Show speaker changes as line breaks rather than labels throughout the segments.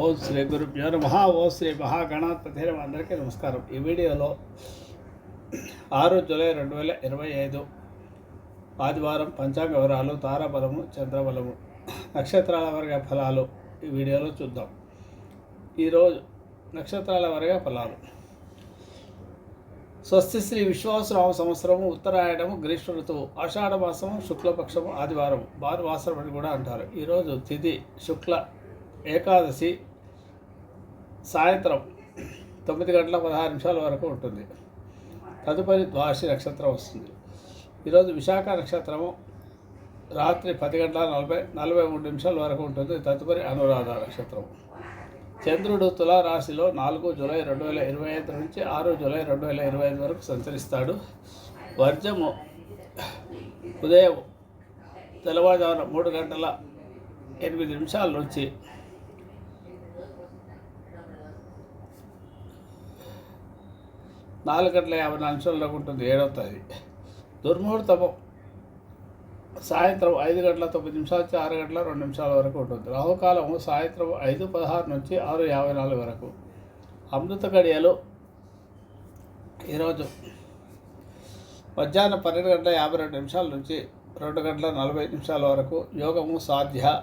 ఓం శ్రీ గురుభ్యో నమ. ఓం శ్రీ మహాగణాధిపతి అందరికీ నమస్కారం. ఈ వీడియోలో ఆరు జూలై రెండు వేల ఇరవై ఐదు ఆదివారం పంచాంగ వివరాలు తారాబలము చంద్రబలము నక్షత్రాల వర్గ ఫలాలు ఈ వీడియోలో చూద్దాం. ఈరోజు నక్షత్రాల వర్గ ఫలాలు. స్వస్తి శ్రీ విశ్వాసరామ సంవత్సరము ఉత్తరాయణము గ్రీష్మ ఋతువు ఆషాఢమాసము శుక్లపక్షము ఆదివారం భానువాసరం అని కూడా అంటారు. ఈరోజు తిథి శుక్ల ఏకాదశి సాయంత్రం తొమ్మిది గంటల పదహారు నిమిషాల వరకు ఉంటుంది. తదుపరి ద్వాదశి నక్షత్రం వస్తుంది. ఈరోజు విశాఖ నక్షత్రము రాత్రి పది గంటల నలభై నలభై మూడు నిమిషాల వరకు ఉంటుంది. తదుపరి అనురాధ నక్షత్రం చంద్రుడు తులా రాశిలో నాలుగు జూలై రెండు వేల ఇరవై ఐదు నుంచి ఆరు జూలై రెండు వేల ఇరవై ఐదు వరకు సంచరిస్తాడు. వర్జము ఉదయం తెల్లవారుజామున మూడు గంటల ఎనిమిది నిమిషాల నుంచి నాలుగు గంటల యాభై నాలుగు ఉంటుంది ఏడవ తేదీ దుర్ముహూర్తము. సాయంత్రం ఐదు గంటల తొమ్మిది నిమిషాల నుంచి ఆరు గంటల రెండు నిమిషాల వరకు ఉంటుంది. రాహుకాలం సాయంత్రం ఐదు పదహారు నుంచి ఆరు యాభై నాలుగు వరకు. అమృత గడియలు ఈరోజు మధ్యాహ్నం పన్నెండు గంటల యాభై రెండు నిమిషాల నుంచి రెండు గంటల నలభై నిమిషాల వరకు యోగము సాధ్య.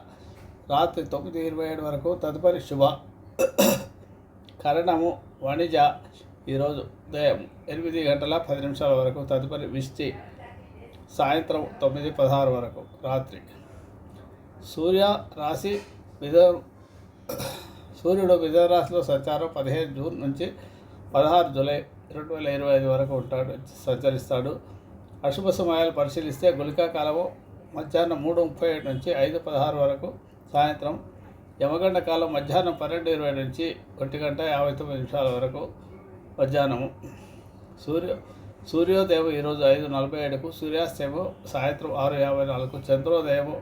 రాత్రి తొమ్మిది ఇరవై ఏడు వరకు తదుపరి శుభ. కరణము వణిజ ఈరోజు ఉదయం ఎనిమిది గంటల పది నిమిషాల వరకు తదుపరి విష్టి సాయంత్రం తొమ్మిది పదహారు వరకు రాత్రి. సూర్య రాశి మిథ సూర్యుడు మిథున రాశిలో సంచారం పదిహేను జూన్ నుంచి పదహారు జూలై రెండు వేల ఇరవై ఐదు వరకు ఉంటాడు సంచరిస్తాడు. అశుభ సమయాలు పరిశీలిస్తే గుళికా కాలము మధ్యాహ్నం మూడు ముప్పై ఏడు నుంచి ఐదు పదహారు వరకు సాయంత్రం యమగండ కాలం మధ్యాహ్నం పన్నెండు ఇరవై నుంచి ఒంటి గంట యాభై తొమ్మిది నిమిషాల వరకు మధ్యాహ్నము. సూర్య సూర్యోదయం ఈరోజు ఐదు నలభై ఏడుకు సూర్యాస్తయము సాయంత్రం ఆరు యాభై నాలుగు చంద్రోదయము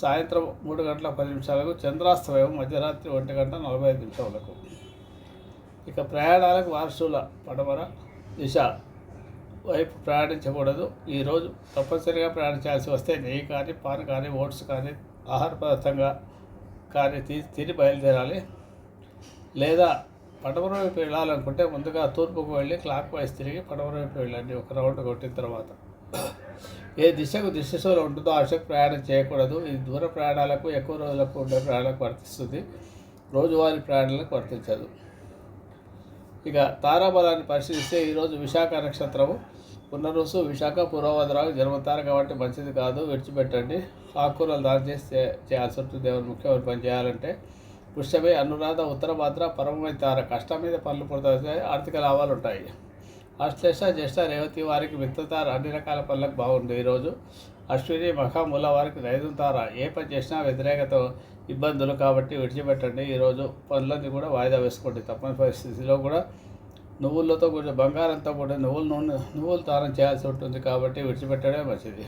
సాయంత్రం మూడు గంటల పది నిమిషాలకు చంద్రాస్తమయం మధ్యరాత్రి ఒంటి గంట నలభై ఐదు నిమిషాలకు ఇక ప్రయాణాలకు వారసుల పడమర దిశ. వైపు ప్రయాణించకూడదు. ఈరోజు తప్పనిసరిగా ప్రయాణించాల్సి వస్తే నెయ్యి కానీ పాన్ కానీ ఓట్స్ కానీ ఆహార పదార్థంగా కానీ తిని బయలుదేరాలి. లేదా పడమర వైపు వెళ్ళాలనుకుంటే ముందుగా తూర్పుకు వెళ్ళి క్లాక్ వైజ్ తిరిగి పడమర వైపు వెళ్ళండి. ఒక రౌండ్ కొట్టిన తర్వాత. ఏ దిశకు దిశలో ఉంటుందో ఆ దిశకు ప్రయాణం చేయకూడదు. ఇది దూర ప్రయాణాలకు ఎక్కువ రోజులకు ఉండే ప్రయాణాలకు వర్తిస్తుంది. రోజువారీ ప్రయాణాలకు వర్తించదు. ఇక తారాబలాన్ని పరిశీలిస్తే ఈరోజు విశాఖ నక్షత్రము పునరుసు విశాఖ పూర్వభద్రాకు జన్మతార కాబట్టి మంచిది కాదు. విడిచిపెట్టండి. ఆకుకూరలు దాని చేసి చేయాల్సి ఉంటుంది. ఎవరు ముఖ్యమైన పని చేయాలంటే పుష్యమే అనురాధ ఉత్తర భాద్ర పరమమైన తార కష్టం మీద పనులు పుడతాయి ఆర్థిక లాభాలు ఉంటాయి. అశ్లేష జ్యేష్ఠ రేవతి వారికి మిత్రతార అన్ని రకాల పనులకు బాగుంది ఈరోజు అశ్విని మఖ మూల వారికి రైతు తార. ఏ పని చేసినా వ్యతిరేకత ఇబ్బందులు కాబట్టి విడిచిపెట్టండి. ఈరోజు పనులన్నీ కూడా వాయిదా వేసుకోండి. తప్పని పరిస్థితిలో కూడా నువ్వులతో కూడా బంగారంతో కూడా నువ్వుల నూనె నువ్వులు తారం చేయాల్సి ఉంటుంది కాబట్టి విడిచిపెట్టడమే మంచిది.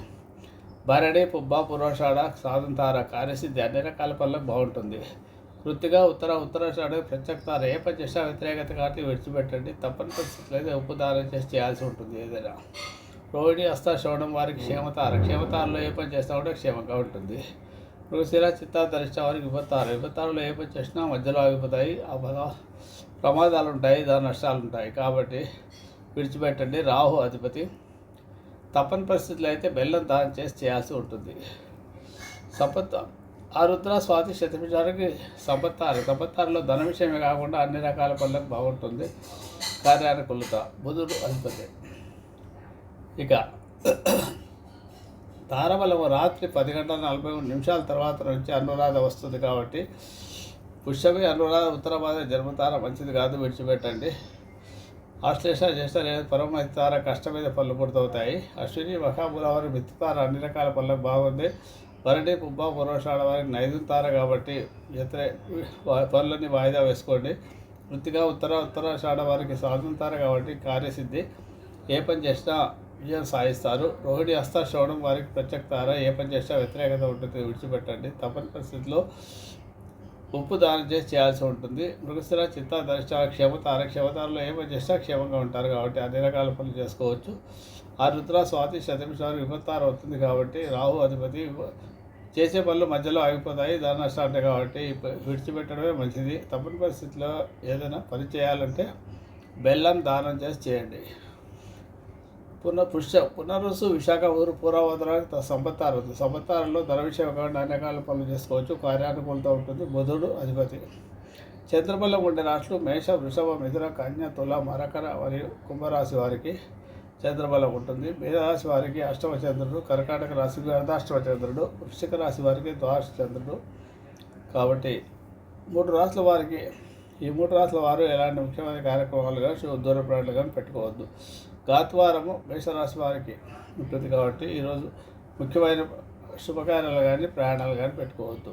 భరణి పుబ్బ పురోషాడ సాధంతార కార్యసిద్ధి అన్ని రకాల పనులకు బాగుంటుంది. వృత్తిగా ఉత్తర ఉత్తరాషాఢ ప్రత్యేక ఏ పని చేసినా వ్యతిరేకత కాబట్టి విడిచిపెట్టండి. తప్పని పరిస్థితులు అయితే ఉప్పు చేసి చేయాల్సి ఉంటుంది ఏదైనా. రోహిణి హస్త శ్రవణం వారికి క్షేమతార. క్షేమతారలో ఏ పని చేసినా కూడా క్షేమంగా ఉంటుంది. మృగశిర చిత్త ధరిష్ట వారికి విపత్తారు. విపత్తారులో ఏ పని చేసినా మధ్యలో ఆగిపోతాయి. ప్రమాదాలు ఉంటాయి దాని నష్టాలు ఉంటాయి. కాబట్టి విడిచిపెట్టండి. రాహు అధిపతి. తప్పని పరిస్థితులు అయితే బెల్లం దానం చేసి చేయాల్సి ఉంటుంది. సంపత్ ఆరుద్ర స్వాతి శతభిషానికి సంపత్తారు. సంపత్తారులో ధన విషయమే కాకుండా అన్ని రకాల పనులకు బాగుంటుంది. కార్యానుకూలత బుధుడు అధిపతి. ఇక తారబలము రాత్రి పది గంటల నలభై మూడు నిమిషాల తర్వాత నుంచి అనురాధ వస్తుంది కాబట్టి పుష్యమి అనురాధ ఉత్తరభాద జన్మతార మంచిది కాదు విడిచిపెట్టండి. ఆశ్లేష జ్యేష్ఠ లేదా పరమతార కష్టం మీద పళ్ళు పుడుతవుతాయి. అశ్విని మఖాముల మిత్రతార అన్ని రకాల పళ్ళకు బాగుంది. భరణి పుబ్బ పురోషాడ వారికి నైదు తార కాబట్టి వ్యతిరే పనులన్నీ వాయిదా వేసుకోండి. వృత్తిగా ఉత్తర ఉత్తరాషాఢ వారికి స్వాతంత్ర కాబట్టి కార్యసిద్ధి. ఏ పని చేసినా విజయం సాధిస్తారు. రోహిణి హస్త శ్రవణం వారికి ప్రత్యేకతార ఏ పని చేసినా వ్యతిరేకత ఉంటుంది. విడిచిపెట్టండి. తప్పని పరిస్థితిలో ఉప్పు దానం చేసి చేయాల్సి ఉంటుంది. మృగస్థిర చిత్త దర్శ క్షమతార క్షమతారలో ఏ పని చేసినా క్షేమంగా ఉంటారు కాబట్టి అన్ని రకాల పనులు చేసుకోవచ్చు. ఆ రుద్ర స్వాతి శతమిషాలు విపత్తారు అవుతుంది కాబట్టి రాహు అధిపతి చేసే పనులు మధ్యలో ఆగిపోతాయి దాని నష్టాలు కాబట్టి విడిచిపెట్టడమే మంచిది. తప్పని పరిస్థితిలో ఏదైనా పని చేయాలంటే బెల్లం దానం చేసి చేయండి. పునః పుష్య పునరుసు విశాఖ ఊరు పూర్వవదన సంపత్తారు సంపత్తారులో ధన విషయం అనేకాల పనులు చేసుకోవచ్చు. కార్యానుకూలత ఉంటుంది. బుధుడు అధిపతి. చంద్రబలం ఉండే రాష్ట్రం మేష వృషభ మిథున కన్య తుల మరకర మరియు కుంభరాశి వారికి చంద్రబలం ఉంటుంది. మేధరాశి వారికి అష్టమ చంద్రుడు కర్కాటక రాశికి అర్ధాష్టమ చంద్రుడు వృశ్చిక రాశి వారికి ద్వాదశ చంద్రుడు. కాబట్టి మూడు రాశుల వారికి ఈ మూడు రాష్ట్రాల వారు ఎలాంటి ముఖ్యమైన కార్యక్రమాలు కానీ దూర ప్రయాణాలు కానీ పెట్టుకోవద్దు. గాత్వారము మేషరాశి వారికి ఉంటుంది కాబట్టి ఈరోజు ముఖ్యమైన శుభకార్యాలు కానీ ప్రయాణాలు కానీ పెట్టుకోవద్దు.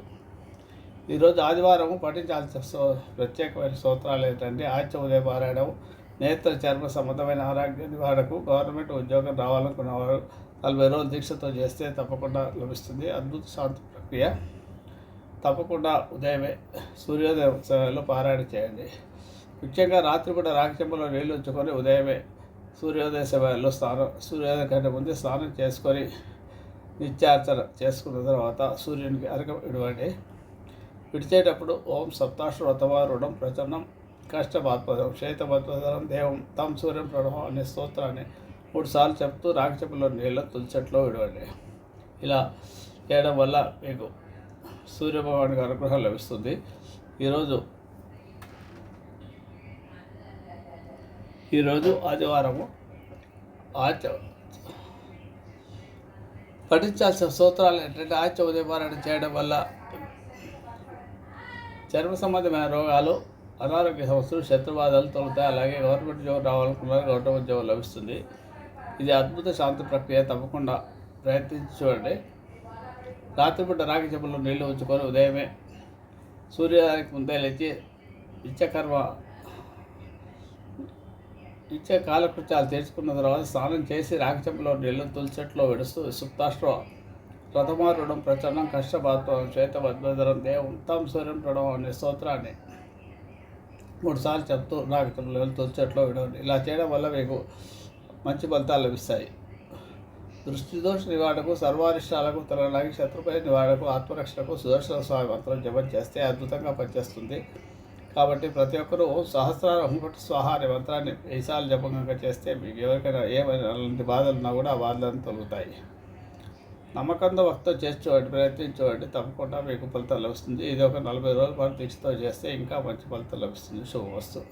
ఈరోజు ఆదివారం పఠించాల్సిన ప్రత్యేకమైన స్తోత్రాలు ఏంటంటే ఆచ్య ఉదయ పారాయణం నేత్ర చర్మ సంబంధమైన ఆరోగ్య నివారణకు గవర్నమెంట్ ఉద్యోగం రావాలనుకున్నవారు నలభై రోజులు దీక్షతో చేస్తే తప్పకుండా లభిస్తుంది. అద్భుత శాంతి ప్రక్రియ. తప్పకుండా ఉదయమే సూర్యోదయ సమయంలో పారాయణ చేయండి. ముఖ్యంగా రాత్రి కూడా నీళ్ళు ఉంచుకొని ఉదయమే సూర్యోదయ సమయంలో స్నానం సూర్యోదయం కంటే ముందే స్నానం చేసుకొని నిత్యార్చన చేసుకున్న తర్వాత సూర్యునికి అరకం ఇవ్వండి విడిచేటప్పుడు ఓం సప్తాశ్వతమ రుణం ప్రచన్నం. కష్టమాత్మదం శైతమత్మదం దేవం తం సూర్యం ప్రణవం అనే స్తోత్రాన్ని మూడు సార్లు చెప్తూ రాగి నీళ్ళ నీళ్ళు తులచెట్లో విడవండి. ఇలా చేయడం వల్ల మీకు సూర్యభగవానికి అనుగ్రహం లభిస్తుంది. ఈరోజు ఈరోజు ఆదివారము ఆచ పఠించాల్సిన సూత్రాలు ఏంటంటే ఆచ ఉదయపారాయణ చేయడం వల్ల చర్మ సంబంధమైన రోగాలు అనారోగ్య సమస్యలు శత్రువాదాలు తొలుతాయి. అలాగే గవర్నమెంట్ ఉద్యోగం రావాలనుకున్నారు గవర్నమెంట్ ఉద్యోగం లభిస్తుంది. ఇది అద్భుత శాంతి ప్రక్రియ. తప్పకుండా ప్రయత్నించి చూడండి రాత్రిపూట రాగి చెప్పుల్లో నీళ్ళు ఉంచుకొని ఉదయమే సూర్యోదయానికి ముందే లేచి నిత్యకర్మ నిత్య కాలకృత్యాలు తీర్చుకున్న తర్వాత స్నానం చేసి రాగి చెప్పులో నీళ్ళు తులచెట్లో విడుస్తూ సుప్తాష్ట్ర ప్రథమారుణం ప్రచన్నం కష్టపాత్రం శ్వేతవద్వదరం దేవం తం సూర్యం ప్రణవం అనే స్తోత్రాన్ని మూడు సార్లు చెప్తూ నాకు తులచెట్లో విడవండి. ఇలా చేయడం వల్ల మీకు మంచి ఫలితాలు లభిస్తాయి. దృష్టి దోష నివారణకు సర్వారిష్టాలకు తొలగడానికి శత్రుపై నివారణకు ఆత్మరక్షణకు సుదర్శన స్వామి మంత్రం జపం చేస్తే అద్భుతంగా పనిచేస్తుంది. కాబట్టి ప్రతి ఒక్కరూ సహస్రార హుంకటి స్వాహ అనే మంత్రాన్ని వేసాలు జపంగా చేస్తే మీకు ఎవరికైనా ఏమైనా అలాంటి బాధలు ఉన్నా కూడా ఆ బాధలను తొలుగుతాయి. నమ్మకంతో భక్తితో చేసి చూడండి ప్రయత్నించి తప్పకుండా మీకు ఫలితాలు లభిస్తుంది ఇది ఒక నలభై రోజుల పాటు దీక్షతో చేస్తే ఇంకా మంచి ఫలితం లభిస్తుంది శుభవస్తు